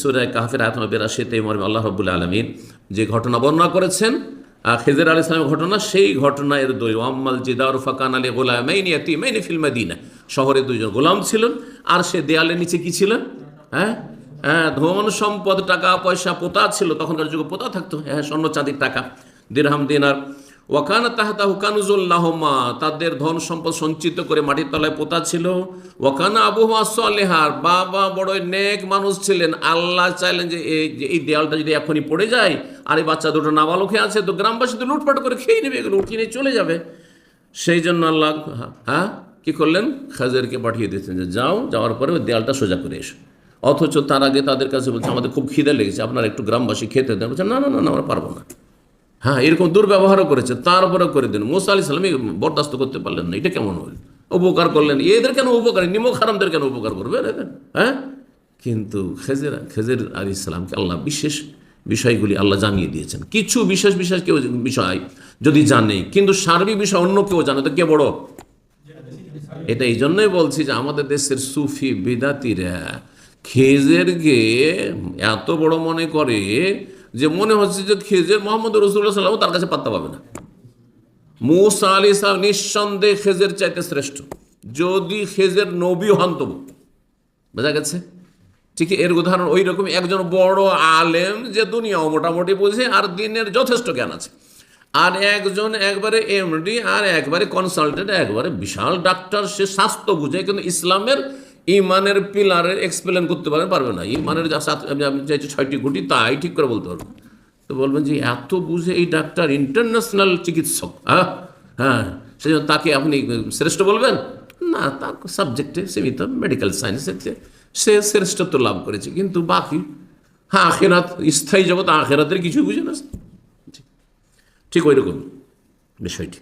সুরায় কাহাফের আয়াত নম্বর বিরাশিতে মরমে আল্লাহ রব্বুল আলমিন যে ঘটনা বর্ণনা করেছেন খেজর আলী ইসলামের ঘটনা, সেই ঘটনা এর দই ওয়াম্মাল জিদার ফাকান আলী গোলামাইন ইয়াতিমাইন ফিল মাদিনা। শহরে দুইজন গোলাম ছিলেন, আর সে দেয়ালের নিচে কি ছিলেন? হ্যাঁ? হ্যাঁ ধন সম্পদ, টাকা, পয়সা, পোতা ছিল, তখনকার যুগে পোতা থাকতো হ্যাঁ স্বর্ণ চাঁদির টাকা, দিরহাম দিনার। ওয়াকানা তাহাতা হুকানুজুল্লাহমা তাদের ধন সম্পদ সঞ্চিত করে মাটির তলায় পোতা ছিল। ওয়াকানা আবু সালেহার বাবা বড় নেক মানুষ ছিলেন। আল্লাহ চাইলেন যে এই দেয়ালটা যদি এখনই পড়ে যায় আর এই বাচ্চা দুটো নাবালকে আছে তো গ্রামবাসী তো লুটপাট করে খেয়ে নেবে এগুলো উঠিয়ে নিয়ে চলে যাবে। সেই জন্য আল্লাহ হ্যাঁ কি করলেন? খাজেরকে পাঠিয়ে দিয়েছেন যে যাও যাওয়ার পরে ওই দেয়ালটা সোজা করে এসো। অথচ তার আগে তাদের কাছে বলছে আমাদের খুব খিদে লেগেছে আপনারা একটু গ্রামবাসী খেতে দেন। বলছে না না না, আমরা পারব না। হ্যাঁ এরকম দুর্ব্যবহারও করেছে তারপরেও করে দিন মোসা আলি সালাম বরদাস্ত করতে পারলেন না, এটা কেমন হল? উপকার করলেন, এদের কেন উপকার নিমক হারামদের কেন উপকার করবে? হ্যাঁ? কিন্তু খেজের খেজের আলী ইসলামকে আল্লাহ বিশেষ বিষয়গুলি আল্লাহ জানিয়ে দিয়েছেন। কিছু বিশেষ বিশেষ কেউ বিষয় যদি জানে, কিন্তু সার্বিক বিষয় অন্য কেউ জানে, তো কে বড়? এটা এই জন্যই বলছি যে আমাদের দেশের সুফি বিদাতিরা খেজেরকে এত বড় মনে করে যে মনে হচ্ছে যে খেজের মোহাম্মদ রসুল্লাহ সাল্লাম তার কাছে পাত্তা পাবে না। মুসা আলী সাহেব নিঃসন্দেহে খেজের চাইতে শ্রেষ্ঠ। যদি খেজের নবী হন তবু। বোঝা গেছে? ঠিক এর উদাহরণ ওই রকম একজন বড় আলেম যে দুনিয়াও মোটামুটি বুঝে আর দিনের যথেষ্ট জ্ঞান আছে। আর একজন একবারে এমডি আর একবারে কনসালটেন্ট একবারে বিশাল ডাক্তার সে স্বাস্থ্য বুঝে, কিন্তু ইসলামের ইমানের পিলারে এক্সপ্লেন করতে পারেন পারবে না। ইমানের আমি চাইছি ছয়টি গুটি তাই ঠিক করে বলতে পারব। তো বলবেন যে এত বুঝে এই ডাক্তার ইন্টারন্যাশনাল চিকিৎসক হ্যাঁ? হ্যাঁ সেই জন্য তাকে আপনি শ্রেষ্ঠ বলবেন? না, তার সাবজেক্টে সীমিত মেডিকেল সায়েন্সের সে শ্রেষ্ঠত্ব লাভ করেছে। কিন্তু বাকি হ্যাঁ আখেরাত, স্থায়ী জগৎ আখেরাতের কিছুই বুঝে না। ঠিক ওই রকম বিষয়টি।